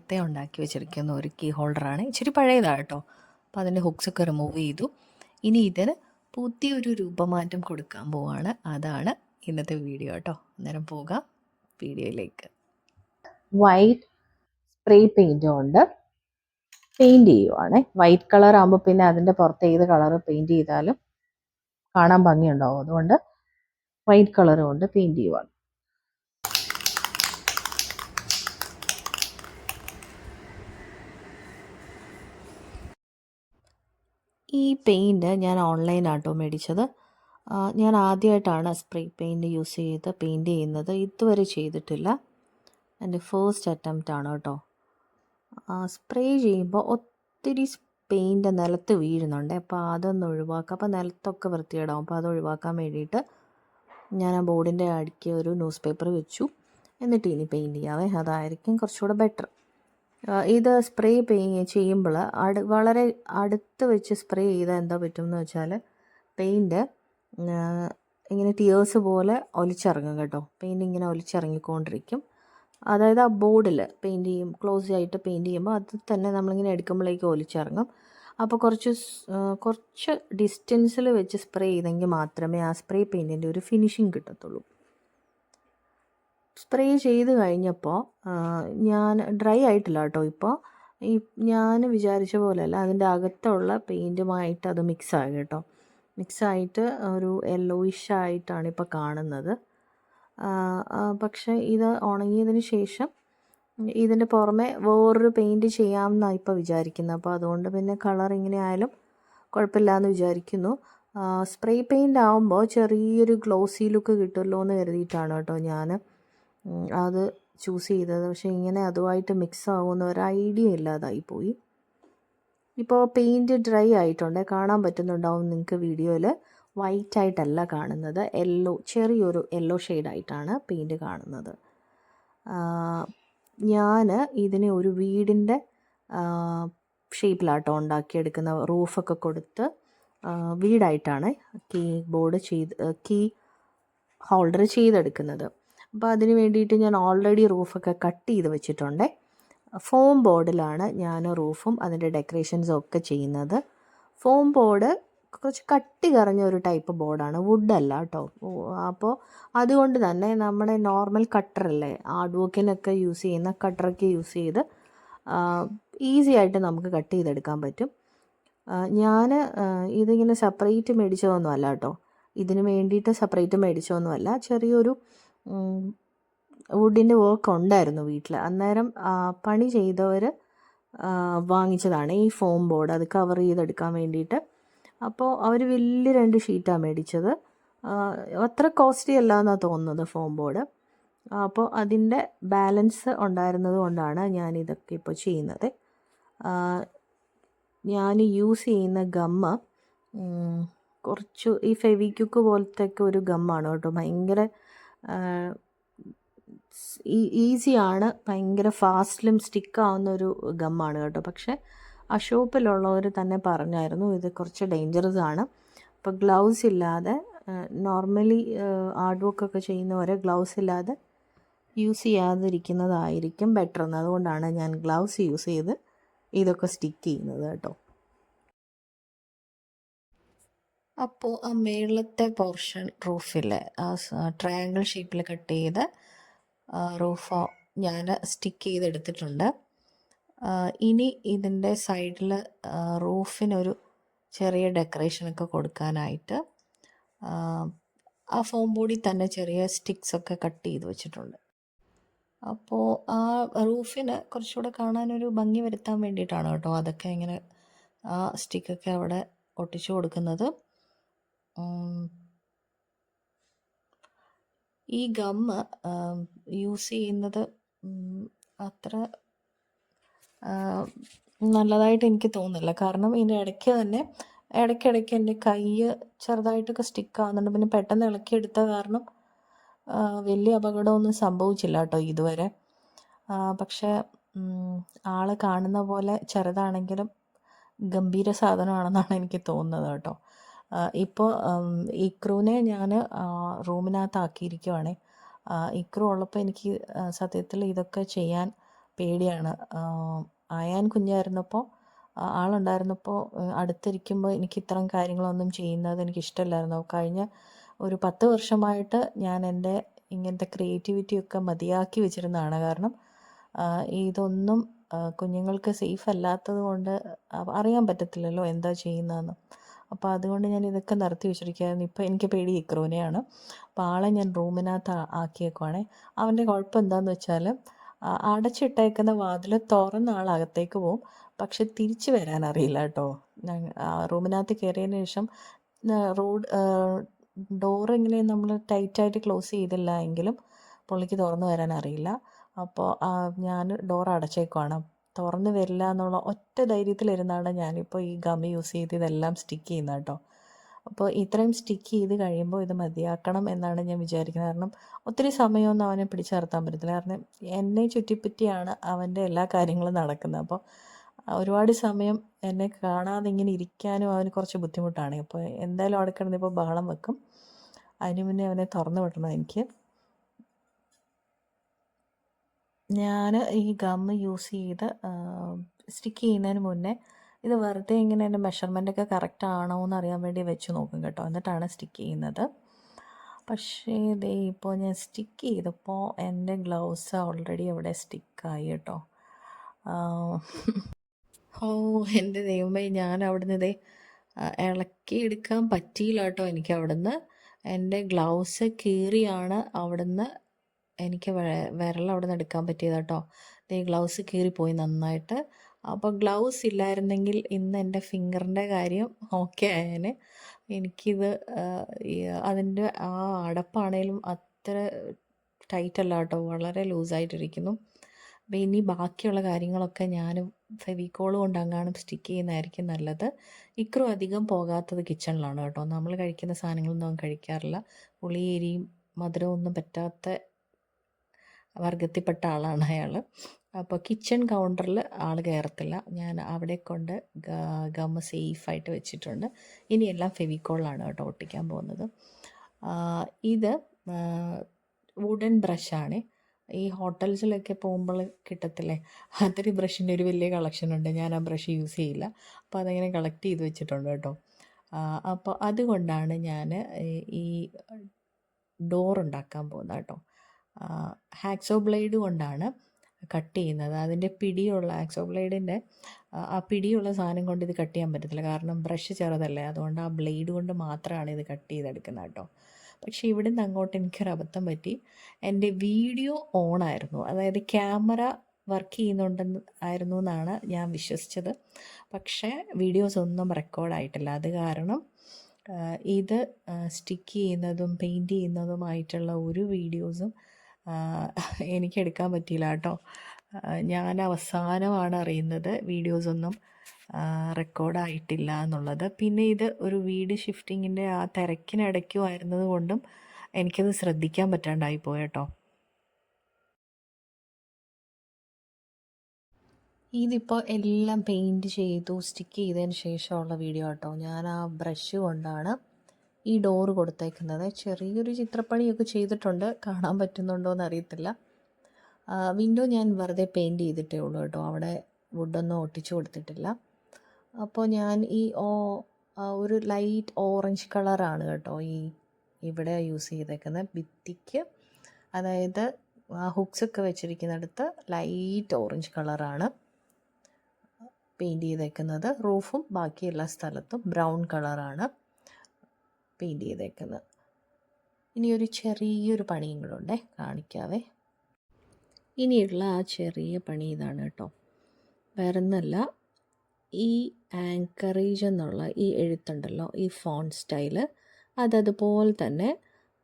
നേരത്തെ ഉണ്ടാക്കി വെച്ചിരിക്കുന്ന ഒരു കീ ഹോൾഡറാണ് ഇച്ചിരി പഴയതാണ് കേട്ടോ. അപ്പോൾ അതിന്റെ ഹുക്സൊക്കെ റിമൂവ് ചെയ്തു. ഇനി ഇതിന് പുതിയൊരു രൂപമാറ്റം കൊടുക്കാൻ പോവാണ്. അതാണ് ഇന്നത്തെ വീഡിയോ കേട്ടോ. അന്നേരം പോകാം വീഡിയോയിലേക്ക് വൈറ്റ് സ്പ്രേ പെയിന്റ് കൊണ്ട് പെയിന്റ് ചെയ്യുവാണ്. വൈറ്റ് കളർ ആകുമ്പോൾ പിന്നെ അതിന്റെ പുറത്ത് ഏത് കളർ പെയിന്റ് ചെയ്താലും കാണാൻ ഭംഗിയുണ്ടാവും. അതുകൊണ്ട് വൈറ്റ് കളർ കൊണ്ട് പെയിന്റ് ചെയ്യുവാണ്. ഈ പെയിന്റ് ഞാൻ ഓൺലൈനാട്ടോ മേടിച്ചത്. ഞാൻ ആദ്യമായിട്ടാണ് സ്പ്രേ പെയിന്റ് യൂസ് ചെയ്ത് പെയിന്റ് ചെയ്യുന്നത്. ഇതുവരെ ചെയ്തിട്ടില്ല. എന്റെ ഫേസ്റ്റ് അറ്റംപ്റ്റ് ആണ് കേട്ടോ. സ്പ്രേ ചെയ്യുമ്പോൾ ഒത്തിരി പെയിന്റ് നിലത്ത് വീഴുന്നുണ്ട്. അപ്പോൾ അതൊന്ന് ഒഴിവാക്കുക അപ്പോൾ നിലത്തൊക്കെ വൃത്തിയിടാം അപ്പോൾ അത് ഒഴിവാക്കാൻ വേണ്ടിയിട്ട് ഞാൻ ആ ബോർഡിന്റെ അടിക്ക് ഒരു ന്യൂസ് പേപ്പർ വെച്ചു. എന്നിട്ട് ഇനി പെയിന്റ് ചെയ്യാവേ. അതായിരിക്കും കുറച്ചുകൂടെ ബെറ്റർ. ഇത് സ്പ്രേ ചെയ്യുമ്പോൾ അടു വളരെ അടുത്ത് വെച്ച് സ്പ്രേ ചെയ്താൽ എന്താ പറ്റും എന്ന് വെച്ചാൽ പെയിന്റ് ഇങ്ങനെ ടിയേഴ്സ് പോലെ ഒലിച്ചിറങ്ങും കേട്ടോ. പെയിന്റ് ഇങ്ങനെ ഒലിച്ചിറങ്ങിക്കൊണ്ടിരിക്കും. അതായത് ആ ബോർഡിൽ പെയിന്റ് ചെയ്യും ക്ലോസ് ആയിട്ട് പെയിന്റ് ചെയ്യുമ്പോൾ അത് തന്നെ നമ്മളിങ്ങനെ എടുക്കുമ്പോഴേക്കും ഒലിച്ചിറങ്ങും. അപ്പോൾ കുറച്ച് കുറച്ച് ഡിസ്റ്റൻസിൽ വെച്ച് സ്പ്രേ ചെയ്തെങ്കിൽ മാത്രമേ ആ സ്പ്രേ പെയിന്റിന്റെ ഒരു ഫിനിഷിങ് കിട്ടത്തുള്ളൂ. സ്പ്രേ ചെയ്ത് കഴിഞ്ഞപ്പോൾ ഞാൻ ഡ്രൈ ആയിട്ടില്ല കേട്ടോ ഇപ്പോൾ ഈ ഞാൻ വിചാരിച്ച പോലെയല്ല അതിന്റെ അകത്തുള്ള പെയിന്റുമായിട്ട് അത് മിക്സ് ആയി കേട്ടോ മിക്സായിട്ട് ഒരു യെല്ലോയിഷ് ആയിട്ടാണ് ഇപ്പോൾ കാണുന്നത്. പക്ഷേ ഇത് ഉണങ്ങിയതിന് ശേഷം ഇതിന്റെ പുറമെ വേറൊരു പെയിന്റ് ചെയ്യാമെന്നാണ് ഇപ്പോൾ വിചാരിക്കുന്നത് അപ്പോൾ അതുകൊണ്ട് പിന്നെ കളർ ഇങ്ങനെ ആയാലും കുഴപ്പമില്ല എന്ന് വിചാരിക്കുന്നു സ്പ്രേ പെയിന്റ് ആകുമ്പോൾ ചെറിയൊരു ഗ്ലോസി ലുക്ക് കിട്ടുമല്ലോ എന്ന് കരുതിയിട്ടാണ് കേട്ടോ ഞാൻ അത് ചൂസ് ചെയ്തത്. പക്ഷേ ഇങ്ങനെ അതുമായിട്ട് മിക്സ് ആകുമെന്ന് ഒരു ഐഡിയ ഇല്ലാതായി പോയി. ഇപ്പോൾ പെയിന്റ് ഡ്രൈ ആയിട്ടുണ്ട്. കാണാൻ പറ്റുന്നുണ്ടാവും നിങ്ങൾക്ക് വീഡിയോയിൽ. വൈറ്റ് ആയിട്ടല്ല കാണുന്നത്. യെല്ലോ ചെറിയൊരു യെല്ലോ ഷെയ്ഡായിട്ടാണ് പെയിന്റ് കാണുന്നത്. ഞാൻ ഇതിനെ ഒരു വീടിന്റെ ഷേപ്പിലാട്ടോ ഉണ്ടാക്കിയെടുക്കുന്ന റൂഫൊക്കെ കൊടുത്ത് വീടായിട്ടാണ് കീ ബോർഡ് ചെയ്ത് കീ ഹോൾഡർ ചെയ്തെടുക്കുന്നത്. അപ്പോൾ അതിന് വേണ്ടിയിട്ട് ഞാൻ ഓൾറെഡി റൂഫൊക്കെ കട്ട് ചെയ്ത് വെച്ചിട്ടുണ്ട്. ഫോം ബോർഡിലാണ് ഞാൻ റൂഫും അതിന്റെ ഡെക്കറേഷൻസും ഒക്കെ ചെയ്യുന്നത്. ഫോം ബോർഡ് കുറച്ച് കട്ടി കറഞ്ഞ ഒരു ടൈപ്പ് ബോർഡാണ് വുഡല്ല കേട്ടോ അപ്പോൾ അതുകൊണ്ട് തന്നെ നമ്മുടെ നോർമൽ കട്ടറല്ലേ ഹാർഡ് വർക്കിനൊക്കെ യൂസ് ചെയ്യുന്ന കട്ടറൊക്കെ യൂസ് ചെയ്ത് ഈസി ആയിട്ട് നമുക്ക് കട്ട് ചെയ്തെടുക്കാൻ പറ്റും. ഞാൻ ഇതിങ്ങനെ സെപ്പറേറ്റ് മേടിച്ചതൊന്നുമല്ല കേട്ടോ ഇതിന് വേണ്ടിയിട്ട് സെപ്പറേറ്റ് മേടിച്ചതൊന്നുമല്ല. ചെറിയൊരു വുഡിന്റെ വർക്ക് ഉണ്ടായിരുന്നു വീട്ടിൽ അന്നേരം പണി ചെയ്തവർ വാങ്ങിച്ചതാണ് ഈ ഫോം ബോർഡ് അത് കവർ ചെയ്തെടുക്കാൻ വേണ്ടിയിട്ട്. അപ്പോൾ അവർ വലിയ രണ്ട് ഷീറ്റാണ് മേടിച്ചത്. അത്ര കോസ്റ്റ്ലി അല്ല എന്നാണ് തോന്നുന്നത് ഫോം ബോർഡ് അപ്പോൾ അതിന്റെ ബാലൻസ് ഉണ്ടായിരുന്നത് കൊണ്ടാണ് ഞാനിതൊക്കെ ഇപ്പോൾ ചെയ്യുന്നത്. ഞാൻ യൂസ് ചെയ്യുന്ന ഗമ്മ് കുറച്ച് ഈ ഫെവിക്യുക്ക് പോലത്തെ ഒരു ഗമ്മാണ് കേട്ടോ. ഭയങ്കര ഈസിയാണ് ഭയങ്കര ഫാസ്റ്റിലും സ്റ്റിക്ക് ആവുന്ന ഒരു ഗമ്മാണ് കേട്ടോ. പക്ഷേ ആ ഷോപ്പിലുള്ളവർ തന്നെ പറഞ്ഞായിരുന്നു ഇത് കുറച്ച് ഡേഞ്ചറസ് ആണ് അപ്പോൾ ഗ്ലൗസ് ഇല്ലാതെ നോർമലി ഹാർഡ് വർക്കൊക്കെ ചെയ്യുന്നവരെ ഗ്ലൗസ് ഇല്ലാതെ യൂസ് ചെയ്യാതിരിക്കുന്നതായിരിക്കും ബെറ്റർ എന്ന് അതുകൊണ്ടാണ് ഞാൻ ഗ്ലൗസ് യൂസ് ചെയ്ത് ഇതൊക്കെ സ്റ്റിക്ക് ചെയ്യുന്നത് കേട്ടോ. അപ്പോൾ ആ മേളത്തെ പോർഷൻ റൂഫിൽ ആ ട്രയാങ്കിൾ ഷേപ്പിൽ കട്ട് ചെയ്ത് റൂഫ് ഞാൻ സ്റ്റിക്ക് ചെയ്തെടുത്തിട്ടുണ്ട്. ഇനി ഇതിന്റെ സൈഡിൽ റൂഫിനൊരു ചെറിയ ഡെക്കറേഷനൊക്കെ കൊടുക്കാനായിട്ട് ആ, ഫോം ബോഡി തന്നെ ചെറിയ സ്റ്റിക്സ് ഒക്കെ കട്ട് ചെയ്ത് വെച്ചിട്ടുണ്ട്. അപ്പോൾ ആ റൂഫിന് കുറച്ചുകൂടെ കാണാനൊരു ഭംഗി വരുത്താൻ വേണ്ടിയിട്ടാണ് കേട്ടോ അതൊക്കെ ഇങ്ങനെ ആ സ്റ്റിക്കൊക്കെ അവിടെ ഒട്ടിച്ചു കൊടുക്കുന്നത്. ഈ ഗമ്മ് യൂസ് ചെയ്യുന്നത് അത്ര നല്ലതായിട്ട് എനിക്ക് തോന്നുന്നില്ല. കാരണം ഇതിന്റെ ഇടയ്ക്ക് തന്നെ ഇടയ്ക്കിടയ്ക്ക് എന്റെ കൈ ചെറുതായിട്ടൊക്കെ സ്റ്റിക്ക് ആവുന്നുണ്ട്. പിന്നെ പെട്ടെന്ന് ഇളക്കിയെടുത്ത കാരണം വലിയ അപകടമൊന്നും സംഭവിച്ചില്ല കേട്ടോ ഇതുവരെ. പക്ഷേ ആൾ കാണുന്ന പോലെ ചെറുതാണെങ്കിലും ഗംഭീര സാധനമാണെന്നാണ് എനിക്ക് തോന്നുന്നത് കേട്ടോ. ഇപ്പോൾ ഇക്രുവിനെ ഞാൻ റൂമിനകത്താക്കിയിരിക്കുവാണേ. ഇക്രു ഉള്ളപ്പോൾ എനിക്ക് സത്യത്തിൽ ഇതൊക്കെ ചെയ്യാൻ പേടിയാണ്. ആയാൻ കുഞ്ഞായിരുന്നപ്പോൾ ആളുണ്ടായിരുന്നപ്പോൾ അടുത്തിരിക്കുമ്പോൾ എനിക്ക് ഇത്തരം കാര്യങ്ങളൊന്നും ചെയ്യുന്നത് എനിക്ക് ഇഷ്ടമല്ലായിരുന്നു കഴിഞ്ഞ ഒരു പത്ത് വർഷമായിട്ട് ഞാൻ എന്റെ ഇങ്ങനത്തെ ക്രിയേറ്റിവിറ്റിയൊക്കെ മതിയാക്കി വെച്ചിരുന്നതാണ്. കാരണം ഇതൊന്നും കുഞ്ഞുങ്ങൾക്ക് സേഫ് അല്ലാത്തത് കൊണ്ട് അറിയാൻ പറ്റത്തില്ലല്ലോ എന്താ ചെയ്യുന്നതെന്ന്. അപ്പോൾ അതുകൊണ്ട് ഞാൻ ഇതൊക്കെ നിർത്തി വെച്ചിരിക്കുകയായിരുന്നു. ഇപ്പോൾ എനിക്ക് പേടി ഇക്രൂനെയാണ് അപ്പോൾ ആളെ ഞാൻ റൂമിനകത്ത് ആക്കിയേക്കുവാണേ. അവന്റെ കുഴപ്പം എന്താണെന്ന് വെച്ചാൽ അടച്ചിട്ടേക്കുന്ന വാതിൽ തുറന്ന ആൾ അകത്തേക്ക് പോകും പക്ഷെ തിരിച്ചു വരാൻ അറിയില്ല കേട്ടോ. ഞാൻ റൂമിനകത്ത് കയറിയതിന് ശേഷം റോഡ് ഡോർ ഇങ്ങനെ നമ്മൾ ടൈറ്റായിട്ട് ക്ലോസ് ചെയ്തില്ല എങ്കിലും പുള്ളിക്ക് തുറന്നു വരാൻ അറിയില്ല. അപ്പോൾ ഞാൻ ഡോർ അടച്ചേക്കുവാണ്. തുറന്ന് വരില്ല എന്നുള്ള ഒറ്റ ധൈര്യത്തിലിരുന്നാണ് ഞാനിപ്പോൾ ഈ ഗം യൂസ് ചെയ്ത് ഇതെല്ലാം സ്റ്റിക്ക് ചെയ്യുന്നത് കേട്ടോ. അപ്പോൾ ഇത്രയും സ്റ്റിക്ക് ചെയ്ത് കഴിയുമ്പോൾ ഇത് മതിയാക്കണം എന്നാണ് ഞാൻ വിചാരിക്കുന്നത്. കാരണം ഒത്തിരി സമയമൊന്നും അവനെ പിടിച്ചു നിർത്താൻ പറ്റത്തില്ല. കാരണം എന്നെ ചുറ്റിപ്പറ്റിയാണ് അവന്റെ എല്ലാ കാര്യങ്ങളും നടക്കുന്നത്. അപ്പോൾ ഒരുപാട് സമയം എന്നെ കാണാതെ ഇങ്ങനെ ഇരിക്കാനും അവന് കുറച്ച് ബുദ്ധിമുട്ടാണ്. അപ്പോൾ എന്തായാലും അവിടെ കിടന്നിപ്പോൾ ബഹളം വെക്കും. അതിന് മുന്നേ അവനെ തുറന്നു വിടണം എനിക്ക്. ഞാൻ ഈ ഗം യൂസ് ചെയ്ത് സ്റ്റിക്ക് ചെയ്യുന്നതിന് മുന്നേ ഇത് വെറുതെ ഇങ്ങനെ എന്റെ മെഷർമെന്റ് ഒക്കെ കറക്റ്റ് ആണോ എന്ന് അറിയാൻ വേണ്ടി വെച്ച് നോക്കും കേട്ടോ. എന്നിട്ടാണ് സ്റ്റിക്ക് ചെയ്യുന്നത്. പക്ഷേ ഇതേ ഇപ്പോൾ ഞാൻ സ്റ്റിക്ക് ചെയ്തപ്പോൾ എന്റെ ഗ്ലൗസ് ഓൾറെഡി അവിടെ സ്റ്റിക്കായി കേട്ടോ. ഓ എന്റെ ദൈവമേ ഞാൻ അവിടുന്ന് ഇതേ ഇളക്കി എടുക്കാൻ പറ്റിയില്ല കേട്ടോ എനിക്ക് അവിടുന്ന്. എന്റെ ഗ്ലൗസ് കീറിയാണ് അവിടുന്ന് എനിക്ക് വിരൽ അവിടെ നിന്ന് എടുക്കാൻ പറ്റിയത് കേട്ടോ ദേ ഗ്ലൗസ് കീറിപ്പോയി നന്നായിട്ട്. അപ്പോൾ ഗ്ലൗസ് ഇല്ലായിരുന്നെങ്കിൽ ഇന്ന് എന്റെ ഫിംഗറിന്റെ കാര്യം ഓക്കെ ആയേനെ. എനിക്കിത് ഈ അതിന്റെ ആ അടപ്പാണേലും അത്ര ടൈറ്റ് അല്ല കേട്ടോ വളരെ ലൂസായിട്ടിരിക്കുന്നു അപ്പോൾ ഇനി ബാക്കിയുള്ള കാര്യങ്ങളൊക്കെ ഞാൻ ഫെവിക്കോൾ കൊണ്ട് അങ്ങാണ് സ്റ്റിക്ക് ചെയ്യുന്നതായിരിക്കും നല്ലത്. ഇക്രു അധികം പോകാത്തത് കിച്ചണിലാണ് കേട്ടോ നമ്മൾ കഴിക്കുന്ന സാധനങ്ങളൊന്നും അവൻ കഴിക്കാറില്ല. പുളിയേരിയും മധുരമൊന്നും പറ്റാത്ത വർഗത്തിൽപ്പെട്ട ആളാണ് അയാൾ അപ്പോൾ കിച്ചൺ കൗണ്ടറിൽ ആൾ കയറത്തില്ല. ഞാൻ അവിടെ കൊണ്ട് ഗമ്മ സേഫായിട്ട് വെച്ചിട്ടുണ്ട്. ഇനി എല്ലാം ഫെവിക്കോളാണ് കേട്ടോ ഒട്ടിക്കാൻ പോകുന്നത്. ഇത് വുഡൻ ബ്രഷാണ് ഈ ഹോട്ടൽസിലൊക്കെ പോകുമ്പോൾ കിട്ടത്തില്ലേ? അതൊരു ബ്രഷിന്റെ ഒരു വലിയ കളക്ഷൻ ഉണ്ട്. ഞാൻ ആ ബ്രഷ് യൂസ് ചെയ്യില്ല. അപ്പോൾ അതങ്ങനെ കളക്ട് ചെയ്ത് വെച്ചിട്ടുണ്ട് കേട്ടോ. അപ്പോൾ അതുകൊണ്ടാണ് ഞാൻ ഈ ഡോർ ഉണ്ടാക്കാൻ പോകുന്നത് കേട്ടോ. ഹാക്സോ ബ്ലേഡ് കൊണ്ടാണ് കട്ട് ചെയ്യുന്നത്. അതിന്റെ പിടിയുള്ള ആക്സോ ബ്ലേഡിന്റെ ആ പിടിയുള്ള സാധനം കൊണ്ട് ഇത് കട്ട് ചെയ്യാൻ പറ്റത്തില്ല. കാരണം ബ്രഷ് ചെറുതല്ലേ. അതുകൊണ്ട് ആ ബ്ലേഡ് കൊണ്ട് മാത്രമാണ് ഇത് കട്ട് ചെയ്തെടുക്കുന്നത് കേട്ടോ. പക്ഷേ ഇവിടുന്ന് അങ്ങോട്ട് എനിക്കൊരു അബദ്ധം പറ്റി. എന്റെ വീഡിയോ ഓൺ ആയിരുന്നു അതായത് ക്യാമറ വർക്ക് ചെയ്യുന്നുണ്ടെന്ന് ആയിരുന്നു എന്നാണ് ഞാൻ വിശ്വസിച്ചത്. പക്ഷേ വീഡിയോസ് ഒന്നും റെക്കോർഡായിട്ടില്ല അത് കാരണം ഇത് സ്റ്റിക്ക് ചെയ്യുന്നതും പെയിന്റ് ചെയ്യുന്നതുമായിട്ടുള്ള ഒരു വീഡിയോസും എനിക്ക് എടുക്കാൻ പറ്റിയില്ല കേട്ടോ. ഞാൻ അവസാനമാണ് അറിയുന്നത് വീഡിയോസൊന്നും റെക്കോർഡായിട്ടില്ല എന്നുള്ളത്. പിന്നെ ഇത് ഒരു വീട് ഷിഫ്റ്റിങ്ങിന്റെ ആ തിരക്കിനിടയ്ക്കും ആയിരുന്നത് കൊണ്ടും എനിക്കത് ശ്രദ്ധിക്കാൻ പറ്റാണ്ടായി പോയേട്ടോ ഇതിപ്പോൾ എല്ലാം പെയിന്റ് ചെയ്തു സ്റ്റിക്ക് ചെയ്തതിന് ശേഷമുള്ള വീഡിയോ കേട്ടോ. ഞാൻ ആ ബ്രഷ് കൊണ്ടാണ് ഈ ഡോറ് കൊടുത്തേക്കുന്നത്. ചെറിയൊരു ചിത്രപ്പണിയൊക്കെ ചെയ്തിട്ടുണ്ട്. കാണാൻ പറ്റുന്നുണ്ടോ എന്ന് അറിയത്തില്ല വിൻഡോ ഞാൻ വെറുതെ പെയിന്റ് ചെയ്തിട്ടേ ഉള്ളൂ കേട്ടോ. അവിടെ വുഡൊന്നും ഒട്ടിച്ചു കൊടുത്തിട്ടില്ല. അപ്പോൾ ഞാൻ ഈ ഓ ഒരു ലൈറ്റ് ഓറഞ്ച് കളറാണ് കേട്ടോ ഈ ഇവിടെ യൂസ് ചെയ്തേക്കുന്നത് ഭിത്തിക്ക്. അതായത് ആ ഹുക്സ് ഒക്കെ വെച്ചിരിക്കുന്നിടത്ത് ലൈറ്റ് ഓറഞ്ച് കളറാണ് പെയിന്റ് ചെയ്തേക്കുന്നത്. റൂഫും ബാക്കി എല്ലാ സ്ഥലത്തും ബ്രൗൺ കളറാണ് പെയിന്റ് ചെയ്തേക്കുന്നത് ഇനി ഒരു ചെറിയൊരു പണിയും കൂടെ ഉണ്ടേ കാണിക്കാവേ. ഇനിയുള്ള ആ ചെറിയ പണി ഇതാണ് കേട്ടോ. വേറൊന്നല്ല ഈ ആങ്കറേജ് എന്നുള്ള ഈ എഴുത്തുണ്ടല്ലോ ഈ ഫോൺ സ്റ്റൈൽ അതതുപോലെ തന്നെ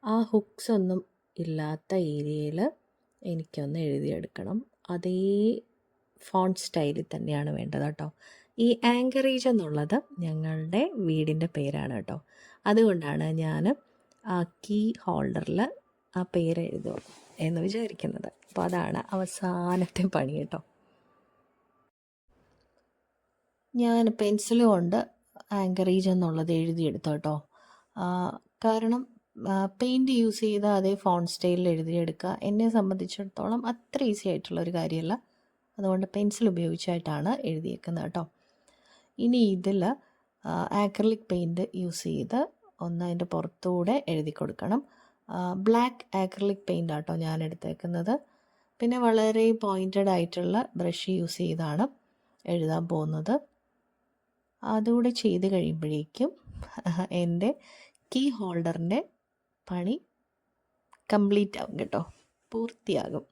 ആ ഹുക്സ് ഒന്നും ഇല്ലാത്ത ഏരിയയിൽ എനിക്കൊന്ന് എഴുതിയെടുക്കണം. അതേ ഫോൺ സ്റ്റൈലിൽ തന്നെയാണ് വേണ്ടത് കേട്ടോ. ഈ ആങ്കറേജ് എന്നുള്ളത് ഞങ്ങളുടെ വീടിന്റെ പേരാണ് കേട്ടോ. അതുകൊണ്ടാണ് ഞാൻ ആ കീ ഹോൾഡറിൽ ആ പേര് എഴുതുക എന്ന് വിചാരിക്കുന്നത്. അപ്പോൾ അതാണ് അവസാനത്തെ പണി കേട്ടോ. ഞാൻ പെൻസിൽ കൊണ്ട് ആങ്കറേജ് എന്നുള്ളത് എഴുതിയെടുത്തു കേട്ടോ. കാരണം പെയിന്റ് യൂസ് ചെയ്ത അതേ ഫോൺ സ്റ്റൈലിൽ എഴുതിയെടുക്കുക എന്നെ സംബന്ധിച്ചിടത്തോളം അത്ര ഈസി ആയിട്ടുള്ള ഒരു കാര്യമല്ല. അതുകൊണ്ട് പെൻസിൽ ഉപയോഗിച്ചായിട്ടാണ് എഴുതിയേക്കുന്നത് കേട്ടോ. ഇനി ഇതിൽ ആക്രലിക് പെയിന്റ് യൂസ് ചെയ്ത് ഒന്ന് അതിന്റെ പുറത്തുകൂടെ എഴുതി കൊടുക്കണം. ബ്ലാക്ക് ആക്രലിക് പെയിന്റ് ആട്ടോ ഞാൻ എടുത്തേക്കുന്നത്. പിന്നെ വളരെ പോയിന്റഡ് ആയിട്ടുള്ള ബ്രഷ് യൂസ് ചെയ്താണ് എഴുതാൻ പോകുന്നത്. അതുകൂടെ ചെയ്ത് കഴിയുമ്പോഴേക്കും എന്റെ കീ ഹോൾഡറിന്റെ പണി കംപ്ലീറ്റ് ആകും കേട്ടോ. പൂർത്തിയാകും.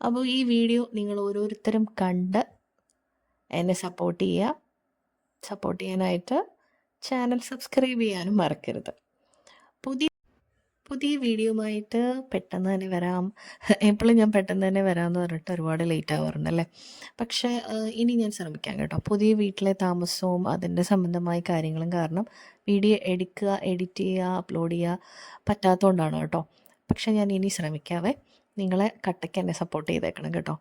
അപ്പോൾ ഈ വീഡിയോ നിങ്ങൾ ഓരോരുത്തരും കണ്ട് എന്നെ സപ്പോർട്ട് ചെയ്യുക. സപ്പോർട്ട് ചെയ്യാനായിട്ട് ചാനൽ സബ്സ്ക്രൈബ് ചെയ്യാനും മറക്കരുത്. പുതിയ പുതിയ വീഡിയോയുമായിട്ട് പെട്ടെന്ന് തന്നെ വരാം. എപ്പോഴും ഞാൻ പെട്ടെന്ന് തന്നെ വരാമെന്ന് പറഞ്ഞിട്ട് ഒരുപാട് ലേറ്റ് ആവാറുണ്ടല്ലേ? പക്ഷേ ഇനി ഞാൻ ശ്രമിക്കാം കേട്ടോ. പുതിയ വീട്ടിലെ താമസവും അതിന്റെ സംബന്ധമായ കാര്യങ്ങളും കാരണം വീഡിയോ എടുക്കുക എഡിറ്റ് ചെയ്യുക അപ്ലോഡ് ചെയ്യുക പറ്റാത്തതുകൊണ്ടാണ് കേട്ടോ. പക്ഷേ ഞാൻ ഇനി ശ്രമിക്കാവേ. നിങ്ങളെ കട്ടയ്ക്ക് എന്നെ സപ്പോർട്ട് ചെയ്തേക്കണം കേട്ടോ.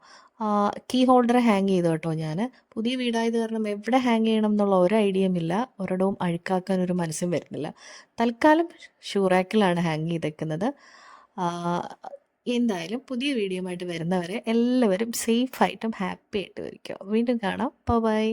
കീ ഹോൾഡർ ഹാങ് ചെയ്തു കേട്ടോ ഞാൻ പുതിയ വീടായത് കാരണം എവിടെ ഹാങ് ചെയ്യണം എന്നുള്ള ഒരു ഐഡിയയും ഇല്ല. ഒരിടവും അഴുക്കാക്കാൻ ഒരു മനസ്സും വരുന്നില്ല. തൽക്കാലം ഷൂറാക്കിലാണ് ഹാങ് ചെയ്തേക്കുന്നത്. എന്തായാലും പുതിയ വീഡിയോ ആയിട്ട് വരുന്നവരെ എല്ലാവരും സേഫായിട്ടും ഹാപ്പി ആയിട്ട് ഇരിക്കുക. വീണ്ടും കാണാം. ബൈ